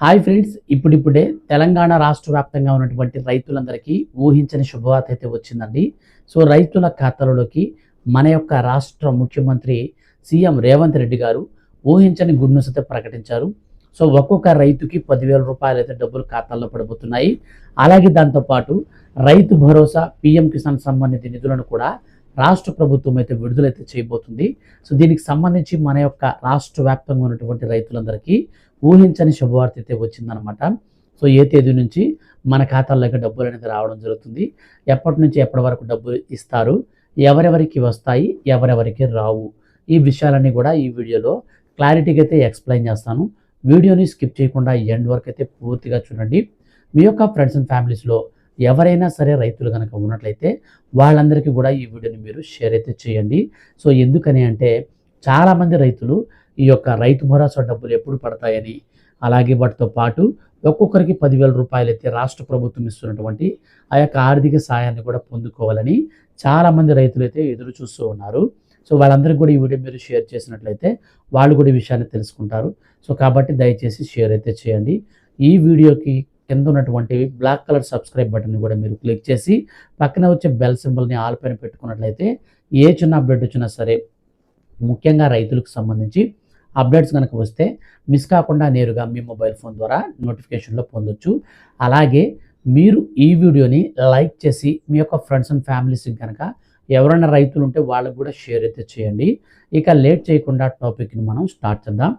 Hi friends ఇప్పుడిప్పుడే తెలంగాణ రాష్ట్ర వ్యాప్తంగా ఉన్నటువంటి రైతులందరికీ ఊహించని శుభవార్త అయితే వచ్చిందండి. సో రైతుల ఖాతాలలోకి మన యొక్క రాష్ట్ర ముఖ్యమంత్రి సీఎం రేవంత్ రెడ్డి గారు ఊహించని గుడ్ న్యూస్ అయితే ప్రకటించారు. సో ఒక్కొక్క రైతుకి పదివేల రూపాయలు అయితే డబ్బులు ఖాతాల్లో పడబోతున్నాయి. అలాగే దాంతోపాటు రైతు భరోసా పీఎం కిసాన్ సంబంధిత నిధులను కూడా రాష్ట్ర ప్రభుత్వం అయితే విడుదలైతే చేయబోతుంది. సో దీనికి సంబంధించి మన యొక్క రాష్ట్ర వ్యాప్తంగా ఉన్నటువంటి రైతులందరికీ ఊహించని శుభవార్త అయితే వచ్చిందనమాట. సో ఏ తేదీ నుంచి మన ఖాతాల్లోకి డబ్బులు అనేది రావడం జరుగుతుంది. ఎప్పటి నుంచి ఎప్పటి వరకు డబ్బులు ఇస్తారు ఎవరెవరికి వస్తాయి ఎవరెవరికి రావు ఈ విషయాలన్నీ కూడా ఈ వీడియోలో క్లారిటీగా అయితే ఎక్స్ప్లెయిన్ చేస్తాను. వీడియోని స్కిప్ చేయకుండా ఎండ్ వరకు అయితే పూర్తిగా చూడండి. మీ యొక్క ఫ్రెండ్స్ అండ్ ఫ్యామిలీస్లో ఎవరైనా సరే రైతులు కనుక ఉన్నట్లయితే వాళ్ళందరికీ కూడా ఈ వీడియోని మీరు షేర్ అయితే చేయండి. సో ఎందుకని అంటే చాలామంది రైతులు ఈ యొక్క రైతు భరోసా డబ్బులు ఎప్పుడు పడతాయని అలాగే వాటితో పాటు ఒక్కొక్కరికి పదివేల రూపాయలు అయితే రాష్ట్ర ప్రభుత్వం ఇస్తున్నటువంటి ఆ యొక్క ఆర్థిక సాయాన్ని కూడా పొందుకోవాలని చాలామంది రైతులు అయితే ఎదురు చూస్తూ ఉన్నారు. సో వాళ్ళందరికీ కూడా ఈ వీడియో మీరు షేర్ చేసినట్లయితే వాళ్ళు కూడా ఈ విషయాన్ని తెలుసుకుంటారు. సో కాబట్టి దయచేసి షేర్ అయితే చేయండి. ఈ వీడియోకి కింద ఉన్నటువంటి బ్లాక్ కలర్ సబ్స్క్రైబ్ బటన్ని కూడా మీరు క్లిక్ చేసి పక్కన వచ్చే బెల్ సింబల్ని ఆల్ పైన పెట్టుకున్నట్లయితే ఏ చిన్న అప్డేట్ వచ్చినా సరే ముఖ్యంగా రైతులకు సంబంధించి అప్డేట్స్ కనుక వస్తే మిస్ కాకుండా నేరుగా మీ మొబైల్ ఫోన్ ద్వారా నోటిఫికేషన్లో పొందొచ్చు. అలాగే మీరు ఈ వీడియోని లైక్ చేసి మీ యొక్క ఫ్రెండ్స్ అండ్ ఫ్యామిలీస్కి కనుక ఎవరైనా రైతులు ఉంటే వాళ్ళకు కూడా షేర్ అయితే చేయండి. ఇక లేట్ చేయకుండా టాపిక్ని మనం స్టార్ట్ చేద్దాం.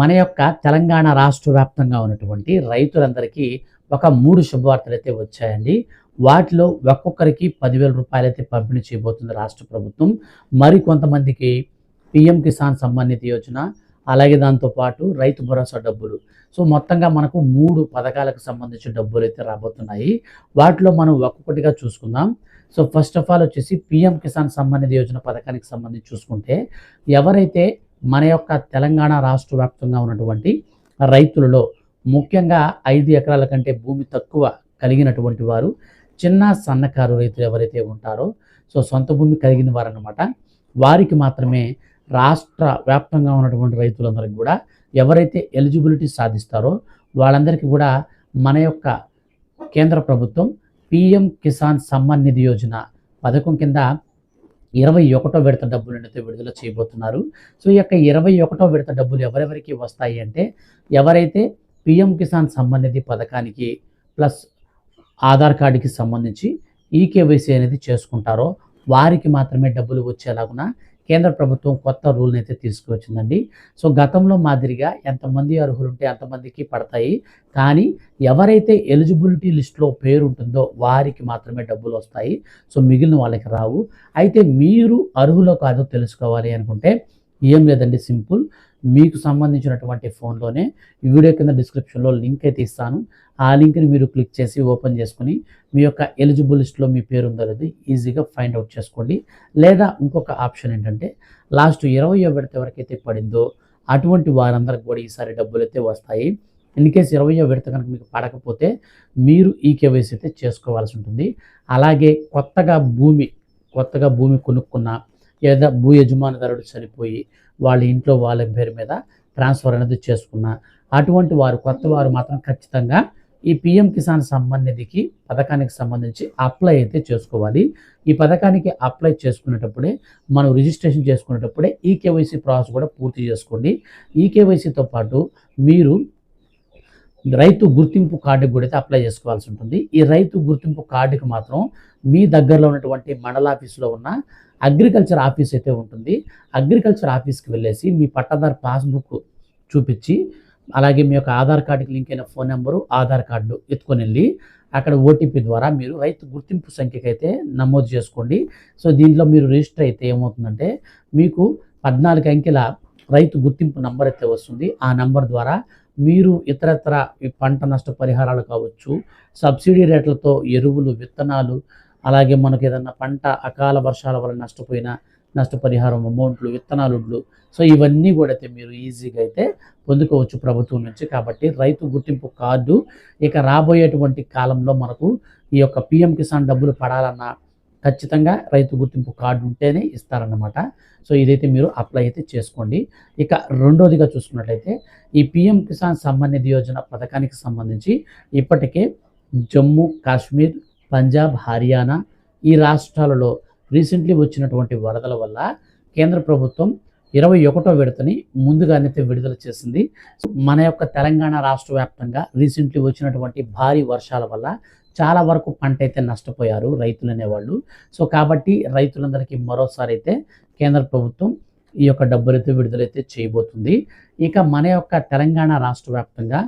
మన యొక్క తెలంగాణ రాష్ట్ర వ్యాప్తంగా ఉన్నటువంటి రైతులందరికీ ఒక మూడు శుభవార్తలు అయితే వచ్చాయండి. వాటిలో ఒక్కొక్కరికి పదివేల రూపాయలు అయితే పంపిణీ చేయబోతుంది రాష్ట్ర ప్రభుత్వం. మరి కొంతమందికి పిఎం కిసాన్ సంబంధిత యోజన అలాగే దాంతోపాటు రైతు భరోసా డబ్బులు. సో మొత్తంగా మనకు మూడు పథకాలకు సంబంధించిన డబ్బులు అయితే రాబోతున్నాయి. వాటిలో మనం ఒక్కొక్కటిగా చూసుకుందాం. సో ఫస్ట్ ఆఫ్ ఆల్ వచ్చేసి పిఎం కిసాన్ సంబంధిత యోజన పథకానికి సంబంధించి చూసుకుంటే ఎవరైతే మన యొక్క తెలంగాణ రాష్ట్ర వ్యాప్తంగా ఉన్నటువంటి రైతులలో ముఖ్యంగా ఐదు ఎకరాల కంటే భూమి తక్కువ కలిగినటువంటి వారు చిన్న సన్నకారు రైతులు ఎవరైతే ఉంటారో సో సొంత భూమి కలిగిన వారు అనమాట వారికి మాత్రమే రాష్ట్ర వ్యాప్తంగా ఉన్నటువంటి రైతులందరికీ కూడా ఎవరైతే ఎలిజిబిలిటీ సాధిస్తారో వాళ్ళందరికీ కూడా మన యొక్క కేంద్ర ప్రభుత్వం పిఎం కిసాన్ సమ్మాన్ నిధి యోజన పథకం కింద ఇరవై ఒకటో విడత డబ్బులు అయితే విడుదల చేయబోతున్నారు. సో ఈ యొక్క ఇరవై ఒకటో విడత డబ్బులు ఎవరెవరికి వస్తాయి అంటే ఎవరైతే పిఎం కిసాన్ సమ్మాన్ నిధి పథకానికి ప్లస్ ఆధార్ కార్డుకి సంబంధించి ఈకేవైసీ అనేది చేసుకుంటారో వారికి మాత్రమే డబ్బులు వచ్చేలాగున కేంద్ర ప్రభుత్వం కొత్త రూల్ని అయితే తీసుకువచ్చిందండి. సో గతంలో మాదిరిగా ఎంతమంది అర్హులు ఉంటే అంతమందికి పడతాయి. కానీ ఎవరైతే ఎలిజిబిలిటీ లిస్ట్లో పేరు ఉంటుందో వారికి మాత్రమే డబ్బులు వస్తాయి సో మిగిలిన వాళ్ళకి రావు. అయితే మీరు అర్హులో కాదో తెలుసుకోవాలి అనుకుంటే ఏం లేదండి సింపుల్. మీకు సంబంధించినటువంటి ఫోన్లోనే ఈ వీడియో కింద డిస్క్రిప్షన్లో లింక్ అయితే ఇస్తాను. ఆ లింక్ని మీరు క్లిక్ చేసి ఓపెన్ చేసుకుని మీ యొక్క ఎలిజిబుల్ లిస్ట్లో మీ పేరు ఉందో ఈజీగా ఫైండ్ అవుట్ చేసుకోండి. లేదా ఇంకొక ఆప్షన్ ఏంటంటే లాస్ట్ ఇరవై విడత ఎవరికైతే పడిందో అటువంటి వారందరికి కూడా ఈసారి డబ్బులు అయితే వస్తాయి. ఇన్ కేస్ ఇరవయో విడత కనుక మీకు పడకపోతే మీరు ఈ కేవైసీ అయితే చేసుకోవాల్సి ఉంటుంది. అలాగే కొత్తగా భూమి కొత్తగా భూమి కొనుక్కున్న లేదా భూ యజమానిదారుడు చనిపోయి వాళ్ళ ఇంట్లో వాళ్ళ పేరు మీద ట్రాన్స్ఫర్ అనేది చేసుకున్న అటువంటి వారు కొత్త వారు మాత్రం ఖచ్చితంగా ఈ పిఎం కిసాన్ సమ్మాన్ నిధికి పథకానికి సంబంధించి అప్లై అయితే చేసుకోవాలి. ఈ పథకానికి అప్లై చేసుకునేటప్పుడే మనం రిజిస్ట్రేషన్ చేసుకునేటప్పుడే ఈ కేవైసీ ప్రాసెస్ కూడా పూర్తి చేసుకోండి. ఈ కేవైసీతో పాటు మీరు రైతు గుర్తింపు కార్డుకి కూడా అయితే అప్లై చేసుకోవాల్సి ఉంటుంది. ఈ రైతు గుర్తింపు కార్డుకి మాత్రం మీ దగ్గరలో ఉన్నటువంటి మండల ఆఫీసులో ఉన్న అగ్రికల్చర్ ఆఫీస్ అయితే ఉంటుంది. అగ్రికల్చర్ ఆఫీస్కి వెళ్ళేసి మీ పట్టాదారు పాస్బుక్ చూపించి అలాగే మీ యొక్క ఆధార్ కార్డుకి లింక్ అయిన ఫోన్ నెంబరు ఆధార్ కార్డు ఎత్తుకొని వెళ్ళి అక్కడ ఓటీపీ ద్వారా మీరు రైతు గుర్తింపు సంఖ్యకి అయితే నమోదు చేసుకోండి. సో దీంట్లో మీరు రిజిస్టర్ అయితే ఏమవుతుందంటే మీకు పద్నాలుగు అంకెల రైతు గుర్తింపు నంబర్ అయితే వస్తుంది. ఆ నంబర్ ద్వారా మీరు ఇతరత్ర ఈ పంట నష్ట పరిహారాలు కావచ్చు సబ్సిడీ రేట్లతో ఎరువులు విత్తనాలు అలాగే మనకు ఏదన్నా పంట అకాల వర్షాల వల్ల నష్టపోయిన నష్టపరిహారం అమౌంట్లు విత్తనాలుడ్లు సో ఇవన్నీ కూడా అయితే మీరు ఈజీగా అయితే పొందుకోవచ్చు ప్రభుత్వం నుంచి. కాబట్టి రైతు గుర్తింపు కార్డు ఇక రాబోయేటువంటి కాలంలో మనకు ఈ యొక్క పిఎం కిసాన్ డబ్బులు పడాలన్నా ఖచ్చితంగా రైతు గుర్తింపు కార్డు ఉంటేనే ఇస్తారన్నమాట. సో ఇదైతే మీరు అప్లై అయితే చేసుకోండి. ఇక రెండోదిగా చూసుకున్నట్లయితే ఈ పిఎం కిసాన్ సమ్మాన్ నిధి యోజన పథకానికి సంబంధించి ఇప్పటికే జమ్మూ కాశ్మీర్ పంజాబ్ హర్యానా ఈ రాష్ట్రాలలో రీసెంట్లీ వచ్చినటువంటి వరదల వల్ల కేంద్ర ప్రభుత్వం ఇరవై ఒకటో విడతని ముందుగానైతే విడుదల చేసింది. మన యొక్క తెలంగాణ రాష్ట్ర వ్యాప్తంగా రీసెంట్లీ వచ్చినటువంటి భారీ వర్షాల వల్ల చాలా వరకు పంట అయితే నష్టపోయారు రైతులు అనేవాళ్ళు. సో కాబట్టి రైతులందరికీ మరోసారి అయితే కేంద్ర ప్రభుత్వం ఈ యొక్క డబ్బులైతే విడుదలైతే చేయబోతుంది. ఇక మన యొక్క తెలంగాణ రాష్ట్ర వ్యాప్తంగా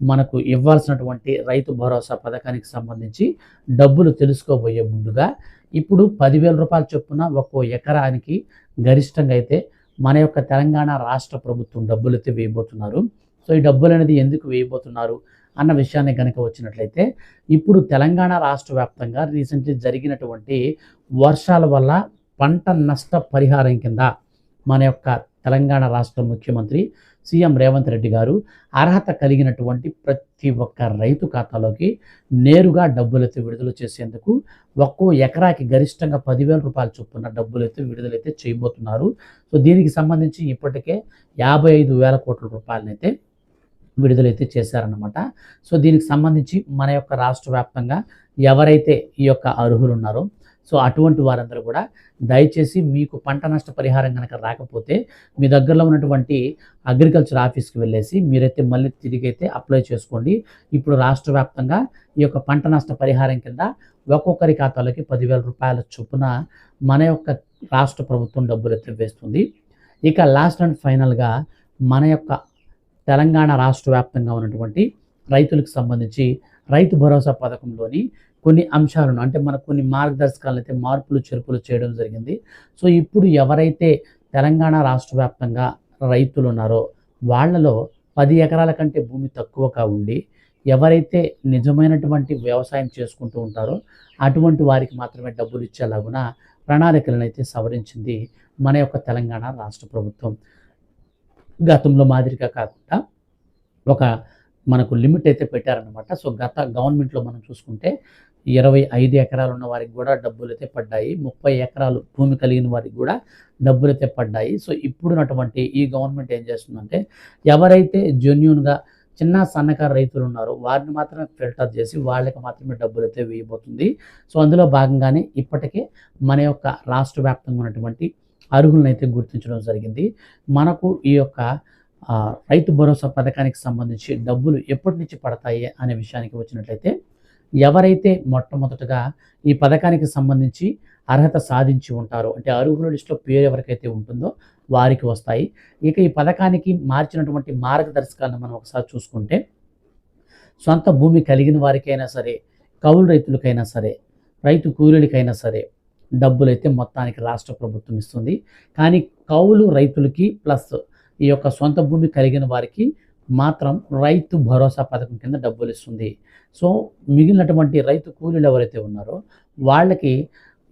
మనకు ఇవ్వాల్సినటువంటి రైతు భరోసా పథకానికి సంబంధించి డబ్బులు తెలుసుకోబోయే ముందుగా ఇప్పుడు పదివేల రూపాయలు చొప్పున ఒక్కో ఎకరానికి గరిష్టంగా అయితే మన యొక్క తెలంగాణ రాష్ట్ర ప్రభుత్వం డబ్బులు అయితే వేయబోతున్నారు. సో ఈ డబ్బులు అనేది ఎందుకు వేయబోతున్నారు అన్న విషయాన్ని కనుక వచ్చినట్లయితే ఇప్పుడు తెలంగాణ రాష్ట్ర వ్యాప్తంగా రీసెంట్లీ జరిగినటువంటి వర్షాల వల్ల పంట నష్ట పరిహారం కింద మన యొక్క తెలంగాణ రాష్ట్ర ముఖ్యమంత్రి సీఎం రేవంత్ రెడ్డి గారు అర్హత కలిగినటువంటి ప్రతి ఒక్క రైతు ఖాతాలోకి నేరుగా డబ్బులైతే విడుదల చేసేందుకు ఒక్కో ఎకరాకి గరిష్టంగా పదివేల రూపాయల చొప్పున డబ్బులైతే విడుదలైతే చేయబోతున్నారు. సో దీనికి సంబంధించి ఇప్పటికే యాభై ఐదు వేల కోట్ల రూపాయలనైతే విడుదలైతే చేశారన్నమాట. సో దీనికి సంబంధించి మన యొక్క రాష్ట్ర వ్యాప్తంగా ఎవరైతే ఈ యొక్క అర్హులు ఉన్నారో సో అటువంటి వారందరూ కూడా దయచేసి మీకు పంట నష్ట పరిహారం కనుక రాకపోతే మీ దగ్గరలో ఉన్నటువంటి అగ్రికల్చర్ ఆఫీస్కి వెళ్ళేసి మీరైతే మళ్ళీ తిరిగి అయితే అప్లై చేసుకోండి. ఇప్పుడు రాష్ట్ర వ్యాప్తంగా ఈ యొక్క పంట నష్ట పరిహారం కింద ఒక్కొక్కరి ఖాతాలకి పదివేల రూపాయల చొప్పున మన యొక్క రాష్ట్ర ప్రభుత్వం డబ్బులు అయితే వేస్తుంది. ఇక లాస్ట్ అండ్ ఫైనల్గా మన యొక్క తెలంగాణ రాష్ట్ర వ్యాప్తంగా ఉన్నటువంటి రైతులకు సంబంధించి రైతు భరోసా పథకంలోని కొన్ని అంశాలను అంటే మనకు కొన్ని మార్గదర్శకాలను అయితే మార్పులు చేర్పులు చేయడం జరిగింది. సో ఇప్పుడు ఎవరైతే తెలంగాణ రాష్ట్ర వ్యాప్తంగా రైతులు ఉన్నారో వాళ్ళలో పది ఎకరాల కంటే భూమి తక్కువగా ఉండి ఎవరైతే నిజమైనటువంటి వ్యవసాయం చేసుకుంటూ ఉంటారో అటువంటి వారికి మాత్రమే డబ్బులు ఇచ్చేలాగున ప్రణాళికలను అయితే సవరించింది మన యొక్క తెలంగాణ రాష్ట్ర ప్రభుత్వం. గతంలో మాదిరిగా కాకుండా ఒక మనకు లిమిట్ అయితే పెట్టారనమాట సో గత గవర్నమెంట్లో మనం చూసుకుంటే ఇరవై ఐదు ఎకరాలు ఉన్న వారికి కూడా డబ్బులు అయితే పడ్డాయి. ముప్పై ఎకరాలు భూమి కలిగిన వారికి కూడా డబ్బులు అయితే పడ్డాయి. సో ఇప్పుడున్నటువంటి ఈ గవర్నమెంట్ ఏం చేస్తుందంటే ఎవరైతే జెన్యున్గా చిన్న సన్నకారు రైతులు ఉన్నారో వారిని మాత్రమే ఫిల్టర్ చేసి వాళ్ళకి మాత్రమే డబ్బులు అయితే వేయబోతుంది. సో అందులో భాగంగానే ఇప్పటికే మన యొక్క రాష్ట్ర వ్యాప్తంగా ఉన్నటువంటి అర్హులనైతే గుర్తించడం జరిగింది. మనకు ఈ యొక్క రైతు భరోసా పథకానికి సంబంధించి డబ్బులు ఎప్పటి నుంచి పడతాయి అనే విషయానికి వచ్చినట్లయితే ఎవరైతే మొట్టమొదటగా ఈ పథకానికి సంబంధించి అర్హత సాధించి ఉంటారో అంటే అర్హుల లిస్టులో పేరు ఎవరికైతే ఉంటుందో వారికి వస్తాయి. ఇక ఈ పథకానికి మార్చినటువంటి మార్గదర్శకాలను మనం ఒకసారి చూసుకుంటే సొంత భూమి కలిగిన వారికైనా సరే కౌలు రైతులకైనా సరే రైతు కూలీలకైనా సరే డబ్బులైతే మొత్తానికి రాష్ట్ర ప్రభుత్వం ఇస్తుంది. కానీ కౌలు రైతులకి ప్లస్ ఈ యొక్క సొంత భూమి కలిగిన వారికి మాత్రం రైతు భరోసా పథకం కింద డబ్బులు ఇస్తుంది. సో మిగిలినటువంటి రైతు కూలీలు ఎవరైతే ఉన్నారో వాళ్ళకి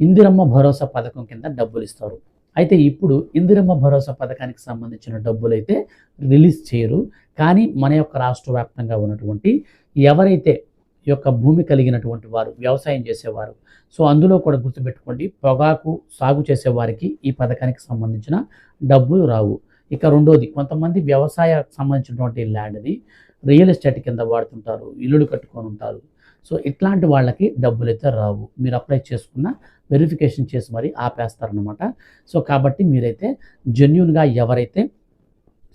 ఇందిరమ్మ భరోసా పథకం కింద డబ్బులు ఇస్తారు. అయితే ఇప్పుడు ఇందిరమ్మ భరోసా పథకానికి సంబంధించిన డబ్బులు అయితే రిలీజ్ చేయరు. కానీ మన యొక్క రాష్ట్ర వ్యాప్తంగా ఉన్నటువంటి ఎవరైతే యొక్క భూమి కలిగినటువంటి వారు వ్యవసాయం చేసేవారు. సో అందులో కూడా గుర్తుపెట్టుకోండి పొగాకు సాగు చేసేవారికి ఈ పథకానికి సంబంధించిన డబ్బులు రావు. ఇక రెండోది కొంతమంది వ్యవసాయ సంబంధించినటువంటి ల్యాండ్ని రియల్ ఎస్టేట్ కింద వాడుతుంటారు ఇల్లులు కట్టుకొని ఉంటారు. సో ఇట్లాంటి వాళ్ళకి డబ్బులు అయితే రావు. మీరు అప్లై చేసుకున్న వెరిఫికేషన్ చేసి మరి ఆపేస్తారనమాట సో కాబట్టి మీరైతే జెన్యున్గా ఎవరైతే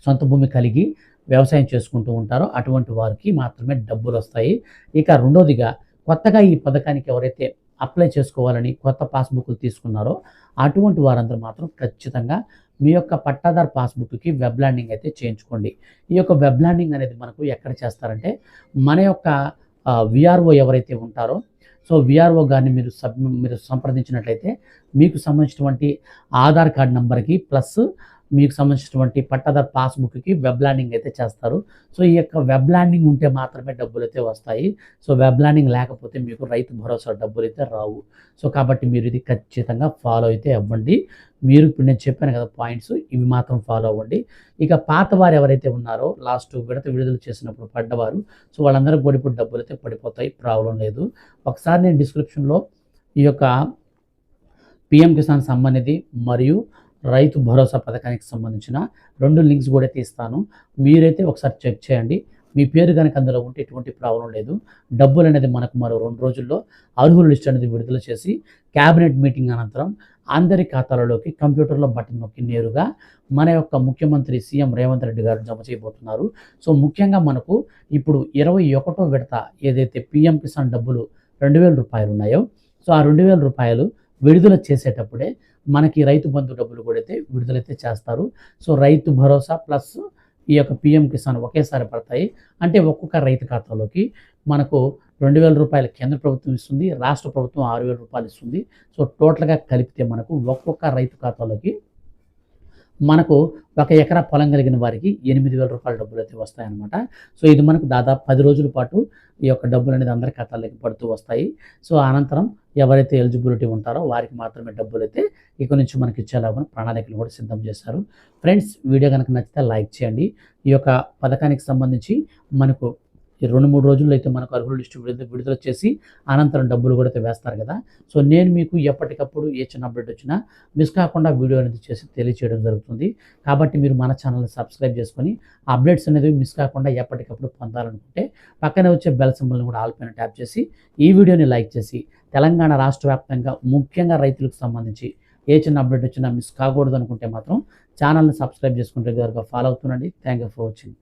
సొంత భూమి కలిగి వ్యవసాయం చేసుకుంటూ ఉంటారో అటువంటి వారికి మాత్రమే డబ్బులు వస్తాయి ఇక రెండోదిగా కొత్తగా ఈ పథకానికి ఎవరైతే అప్లై చేసుకోవాలని కొత్త పాస్బుక్లు తీసుకున్నారో అటువంటి వారందరూ మాత్రం ఖచ్చితంగా మీ యొక్క పట్టాదార్ పాస్బుక్కి వెబ్ ల్యాండింగ్ అయితే చేయించుకోండి. ఈ యొక్క వెబ్ ల్యాండింగ్ అనేది మనకు ఎక్కడ చేస్తారంటే మన యొక్క విఆర్ఓ ఎవరైతే ఉంటారో సో విఆర్ఓ గారిని మీరు సబ్ మీరు సంప్రదించినట్లయితే మీకు సంబంధించినటువంటి ఆధార్ కార్డ్ నెంబర్కి ప్లస్ మీకు సంబంధించినటువంటి పట్టాదార్ పాస్బుక్కి వెబ్ ల్యాండింగ్ అయితే చేస్తారు. సో ఈ యొక్క వెబ్ ల్యాండింగ్ ఉంటే మాత్రమే డబ్బులు అయితే వస్తాయి. సో వెబ్ ల్యాండింగ్ లేకపోతే మీకు రైతు భరోసా డబ్బులు అయితే రావు. సో కాబట్టి మీరు ఇది ఖచ్చితంగా ఫాలో అయితే అవ్వండి. మీరు ఇప్పుడు నేను చెప్పాను కదా పాయింట్స్ ఇవి మాత్రం ఫాలో అవ్వండి. ఇక పాత వారు ఎవరైతే ఉన్నారో లాస్ట్ విడత విడుదల చేసినప్పుడు పడ్డవారు సో వాళ్ళందరూ కూడా ఇప్పుడు డబ్బులు అయితే పడిపోతాయి ప్రాబ్లం లేదు. ఒకసారి నేను డిస్క్రిప్షన్లో ఈ యొక్క పిఎం కిసాన్ సమ్మాన్ మరియు రైతు భరోసా పథకానికి సంబంధించిన రెండు లింక్స్ కూడా తీస్తాను. మీరైతే ఒకసారి చెక్ చేయండి. మీ పేరు కనుక అందులో ఉంటే ఎటువంటి ప్రాబ్లం లేదు. డబ్బులు అనేది మనకు మరో రెండు రోజుల్లో అర్హుల లిస్ట్ అనేది విడుదల చేసి క్యాబినెట్ మీటింగ్ అనంతరం అందరి ఖాతాలలోకి కంప్యూటర్లో బటన్ నొక్కి నేరుగా మన యొక్క ముఖ్యమంత్రి సీఎం రేవంత్ రెడ్డి గారు జమ చేయబోతున్నారు. సో ముఖ్యంగా మనకు ఇప్పుడు ఇరవై ఒకటో విడత ఏదైతే పిఎం కిసాన్ డబ్బులు రెండు వేల రూపాయలు ఉన్నాయో సో ఆ రెండు వేల రూపాయలు విడుదల చేసేటప్పుడే మనకి రైతు బంధు డబ్బులు కూడా అయితే విడుదలైతే చేస్తారు. సో రైతు భరోసా ప్లస్ ఈ యొక్క పిఎం కిసాన్ ఒకేసారి పడతాయి. అంటే ఒక్కొక్క రైతు ఖాతాలోకి మనకు రెండు వేల రూపాయలు కేంద్ర ప్రభుత్వం ఇస్తుంది రాష్ట్ర ప్రభుత్వం ఆరు వేల రూపాయలు ఇస్తుంది. సో టోటల్గా కలిపితే మనకు ఒక్కొక్క రైతు ఖాతాలోకి మనకు ఒక ఎకరా పొలం కలిగిన వారికి ఎనిమిది వేల రూపాయల డబ్బులు అయితే వస్తాయన్నమాట. సో ఇది మనకు దాదాపు పది రోజుల పాటు ఈ యొక్క డబ్బులు అనేది అందరి ఖాతాలోకి పడుతూ వస్తాయి. సో అనంతరం ఎవరైతే ఎలిజిబిలిటీ ఉంటారో వారికి మాత్రమే డబ్బులు అయితే ఇక నుంచి మనకి ఇచ్చేలాగా ప్రణాళికలు కూడా సిద్ధం చేశారు. ఫ్రెండ్స్ వీడియో కనుక నచ్చితే లైక్ చేయండి. ఈ యొక్క పథకానికి సంబంధించి మనకు రెండు మూడు రోజుల్లో అయితే మనకు అర్హుల లిస్టు విడుదల విడుదల చేసి అనంతరం డబ్బులు కూడా అయితే వేస్తారు కదా. సో నేను మీకు ఎప్పటికప్పుడు ఏ చిన్న అప్డేట్ వచ్చినా మిస్ కాకుండా వీడియో అనేది చేసి తెలియచేయడం జరుగుతుంది. కాబట్టి మీరు మన ఛానల్ని సబ్స్క్రైబ్ చేసుకొని అప్డేట్స్ అనేది మిస్ కాకుండా ఎప్పటికప్పుడు పొందాలనుకుంటే పక్కనే వచ్చే బెల్ సింబల్ని కూడా ఆల్ పైన ట్యాప్ చేసి ఈ వీడియోని లైక్ చేసి తెలంగాణ రాష్ట్ర వ్యాప్తంగా ముఖ్యంగా రైతులకు సంబంధించి ఏ చిన్న అప్డేట్ వచ్చినా మిస్ కాకూడదు అనుకుంటే మాత్రం ఛానల్ని సబ్స్క్రైబ్ చేసుకుంటే రెగ్యులర్గా follow అవుతుండండి. Thank you for watching.